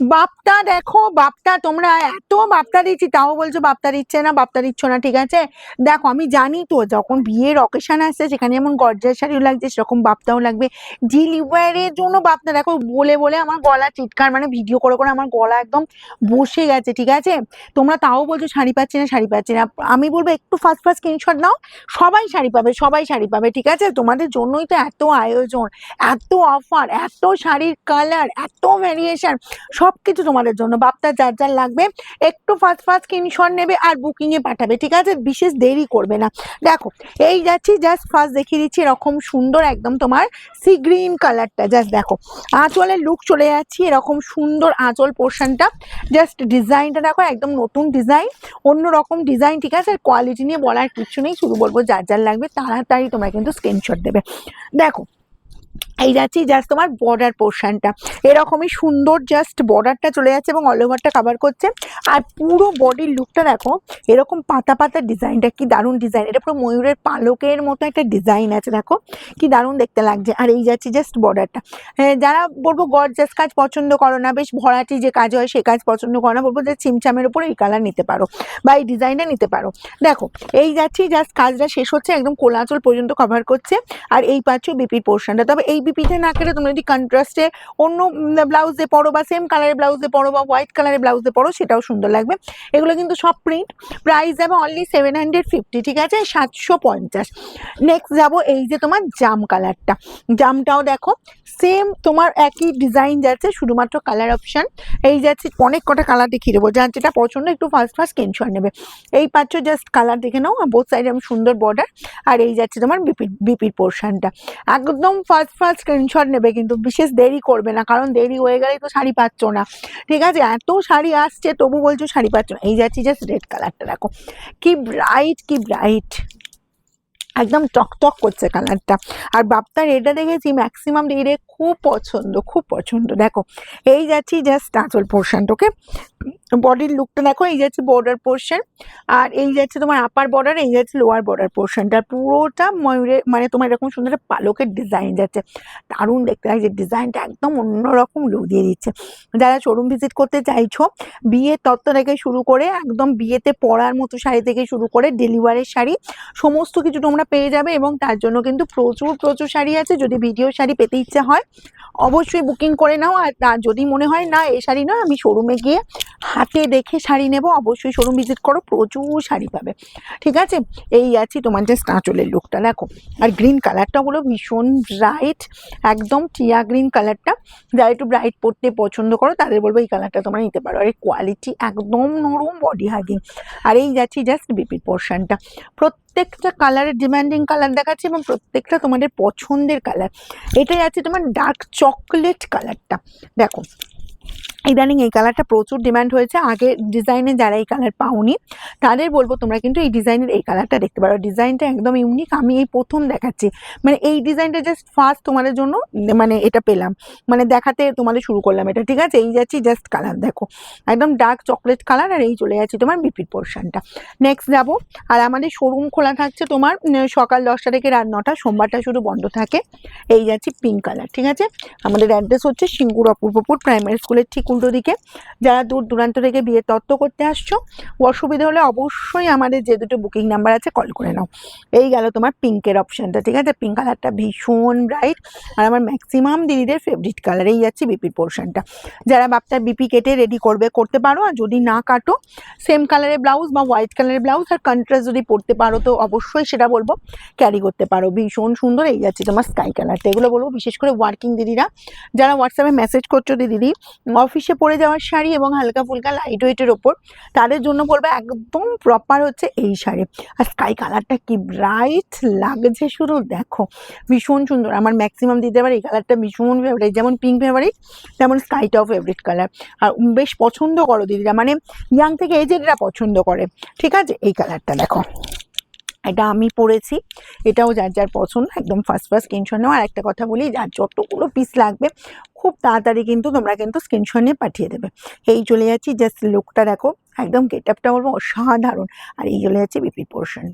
বাপটা দেখো, বাপটা তোমরা এত বাপটা দিচ্ছি, তাও বলছো বাপটা দিচ্ছে না, বাপটা দিচ্ছ না, ঠিক আছে? দেখো, আমি জানি তো, যখন বিয়ের অকেশন আসছে, সেখানে যেমন গর্জার শাড়িও লাগছে, সেরকম বাপটাও লাগবে। ডিলিভারের জন্য বাপটা, দেখো, বলে বলে আমার গলা চিৎকার মানে ভিডিও করে করে আমার গলা একদম বসে গেছে, ঠিক আছে? তোমরা তাও বলছো শাড়ি পাচ্ছি না, শাড়ি পাচ্ছি না। আমি বলব, একটু ফার্স্ট ফার্স্ট স্ক্রিনশট নাও, সবাই শাড়ি পাবে, সবাই শাড়ি পাবে, ঠিক আছে? তোমাদের জন্যই তো এত আয়োজন, এত অফার এত শাড়ির কালার এত ভ্যারিয়েশন সব কিছু তোমাদের জন্য। বাপটা যার যার লাগবে, একটু ফার্স্ট ফার্স্ট স্ক্রিনশট নেবে আর বুকিংয়ে পাঠাবে, ঠিক আছে? বিশেষ দেরি করবে না। দেখো, এই যাচ্ছি জাস্ট ফার্স্ট দেখিয়ে দিচ্ছি, এরকম সুন্দর একদম তোমার সি গ্রিন কালারটা জাস্ট দেখো, আঁচলের লুক চলে যাচ্ছি, এরকম সুন্দর আঁচল পোর্শনটা জাস্ট ডিজাইনটা দেখো, একদম নতুন ডিজাইন অন্য রকম ডিজাইন ঠিক আছে? কোয়ালিটি নিয়ে বলার কিছু নেই, শুধু বলব যার যার লাগবে, তাড়াতাড়ি তোমরা কিন্তু স্ক্রিনশট দেবে। দেখো এই যাচ্ছি জাস্ট তোমার বর্ডার পোর্শনটা এরকমই সুন্দর জাস্ট বর্ডারটা চলে যাচ্ছে এবং অল ওভারটা কাভার করছে। আর পুরো বডির লুকটা দেখো, এরকম পাতা পাতা ডিজাইনটা কি দারুণ ডিজাইন এটা পুরো ময়ূরের পালকের মতো একটা ডিজাইন আছে, দেখো। কি দারুণ দেখতে লাগছে। আর এই যাচ্ছি জাস্ট বর্ডারটা যারা বলব, গর্জাস কাজ পছন্দ করো না, বেশ ভরাটি যে কাজ হয়, সে কাজ পছন্দ করো না, বলব যে চিমচামের উপর এই কালার নিতে পারো বা এই ডিজাইনটা নিতে পারো। দেখো, এই যাচ্ছি জাস্ট কাজটা শেষ হচ্ছে, একদম কোলাচল পর্যন্ত কভার করছে। আর এই পাচ্ছ বিপির পোর্শনটা তবে এই বিপিটা না কেটে তোমরা যদি কন্ট্রাস্টে অন্য ব্লাউজে পরো বা সেম কালারের ব্লাউজে পরো বা হোয়াইট কালারের ব্লাউজে পরো, সেটাও সুন্দর লাগবে। এগুলো কিন্তু সব প্রিন্ট প্রাইস যাবে অনলি সেভেন হান্ড্রেড ফিফটি ঠিক আছে? সাতশো পঞ্চাশ। নেক্সট যাব এই যে তোমার জাম কালারটা জামটাও দেখো সেম তোমার একই ডিজাইন যাচ্ছে, শুধুমাত্র কালার অপশান এই যাচ্ছে, অনেক কটা কালার দেখিয়ে দেবো। যার যেটা পছন্দ, একটু ফার্স্ট ফার্স্ট স্ক্রিনশট নেবে। এই পাচ্ছ জাস্ট কালার দেখে নাও বোথ সাইডে আমি সুন্দর বর্ডার আর এই যাচ্ছে তোমার বিপির বিপির পোর্শনটা একদম ফার্স্ট ফার্স্ট স্ক্রিনশট নেবে, কিন্তু বিশেষ দেরি করবে না, কারণ দেরি হয়ে গেলে তো শাড়ি পাচ্ছ না। ঠিক আছে? এত শাড়ি আসছে, তবু বলছো শাড়ি পাচ্ছ না। এই যাচ্ছি জাস্ট রেড কালারটা দেখো। কি ব্রাইট কি ব্রাইট একদম টকটক করছে কালারটা আর বাপ্তার এটা দেখেছি ম্যাক্সিমাম দিদিরে খুব পছন্দ খুব পছন্দ। দেখো, এই যাচ্ছি জাস্ট আঁচল ওকে বডির লুকটা দেখো, এই যাচ্ছে বর্ডার পোর্শন আর এই যাচ্ছে তোমার আপার বর্ডার এই যাচ্ছে লোয়ার বর্ডার পোর্শনটা পুরোটা ময়ূরের মানে তোমার এরকম সুন্দর পালকের ডিজাইন যাচ্ছে। দারুণ দেখতে লাগছে ডিজাইনটা একদম অন্যরকম লুক দিয়ে দিচ্ছে। যারা শোরুম ভিজিট করতে চাইছো, বিয়ের তত্ত্ব থেকে শুরু করে, একদম বিয়েতে পরার মতো শাড়ি থেকে শুরু করে ডেলিভারের শাড়ি, সমস্ত কিছু তোমরা পেয়ে যাবে এবং তার জন্য কিন্তু প্রচুর প্রচুর শাড়ি আছে। যদি ভিডিও শাড়ি পেতে ইচ্ছে হয় অবশ্যই বুকিং করে নাও। আর যদি মনে হয় না, এই শাড়ি নয়, আমি শোরুমে গিয়ে হাতে দেখে শাড়ি নেব। অবশ্যই শোরুম ভিজিট করো, প্রচুর শাড়ি পাবে। ঠিক আছে? এই আছি তোমার যে আঁচলের লুকটা দেখো। আর গ্রিন কালারটা হলো ভীষণ ব্রাইট একদম টিয়া গ্রিন কালারটা যারা একটু ব্রাইট পরতে পছন্দ করো, তাদের বলব এই কালারটা তোমরা নিতে পারো। আর এই কোয়ালিটি একদম নরম বডি হাগিং আর এই যাচ্ছি জাস্ট বিপির পোর্শনটা প্রত্যেকটা কালারের ডিমান্ডিং কালার দেখাচ্ছে এবং প্রত্যেকটা তোমাদের পছন্দের কালার এটাই আছে তোমার ডার্ক চকলেট কালারটা দেখো ইদানিং এই কালারটা প্রচুর ডিমান্ড হয়েছে। আগে ডিজাইনে যারা এই কালার পাওনি, তাদের বলব তোমরা কিন্তু এই ডিজাইনের এই কালারটা দেখতে পারো। ডিজাইনটা একদম ইউনিক আমি এই প্রথম দেখাচ্ছি। মানে এই ডিজাইনটা জাস্ট ফার্স্ট তোমাদের জন্য মানে এটা পেলাম। মানে দেখাতে তোমাদের শুরু করলাম এটা, ঠিক আছে? এই যাচ্ছি জাস্ট কালার দেখো। একদম ডার্ক চকলেট কালার আর এই চলে যাচ্ছে তোমার বিপির পোর্শনটা নেক্সট যাব, আর আমাদের শোরুম খোলা থাকছে তোমার সকাল দশটা থেকে রাত নটা, সোমবারটা শুধু বন্ধ থাকে। এই যাচ্ছি পিঙ্ক কালার ঠিক আছে? আমাদের অ্যাড্রেস হচ্ছে সিঙ্গুর অপূর্বপুর প্রাইমারি স্কুলের ঠিক উল্টো দিকে। যারা দূর দূরান্ত থেকে বিয়ে তত্ত্ব করতে আসছো, অসুবিধা হলে অবশ্যই আমাদের যে দুটো বুকিং নাম্বার আছে কল করে নাও। এই গেল তোমার পিঙ্কের অপশানটা ঠিক আছে? পিঙ্ক কালারটা ভীষণ ব্রাইট আর আমার ম্যাক্সিমাম দিদিদের ফেভারিট কালার এই যাচ্ছে বিপির পোর্শনটা যারা বাপ্তার বিপি কেটে রেডি করবে, করতে পারো আর যদি না কাটো সেম কালারের ব্লাউজ বা হোয়াইট কালারের ব্লাউজ আর কন্ট্রাস্ট যদি পরতে পারো, তো অবশ্যই সেটা বলব ক্যারি করতে পারো। ভীষণ সুন্দর এই যাচ্ছে তোমার স্কাই কালারটা এগুলো বলব বিশেষ করে ওয়ার্কিং দিদিরা। যারা হোয়াটসঅ্যাপে মেসেজ করছ দিদি অফিসে পরে যাওয়ার শাড়ি এবং হালকা ফুলকা লাইট ওয়েটের ওপর, তাদের জন্য বলব একদম প্রপার হচ্ছে এই শাড়ি। আর স্কাই কালারটা কি ব্রাইট লাগছে শুধু দেখো। ভীষণ সুন্দর। আমার ম্যাক্সিমাম দিতে পারে এই কালারটা ভীষণ ফেভারিট যেমন পিঙ্ক ফেভারিট তেমন স্কাইটাও ফেভারিট কালার আর বেশ পছন্দ করো দিদিরা। মানে ইয়াং থেকে এজেডরা পছন্দ করে। ঠিক আছে? এই কালারটা দেখো। এটা আমি পরেছি। এটাও যার যার পছন্দ, একদম ফার্স্ট ফার্স্ট স্ক্রিনশট নেওয়া আর একটা কথা বলি, যার যতগুলো পিস লাগবে খুব তাড়াতাড়ি কিন্তু তোমরা কিন্তু স্ক্রিনশট নিয়ে পাঠিয়ে দেবে। এই চলে যাচ্ছি জাস্ট লুকটা দেখো, একদম গেট আপটা বলব, অসাধারণ। আর এই চলে যাচ্ছে বিপি পোর্শন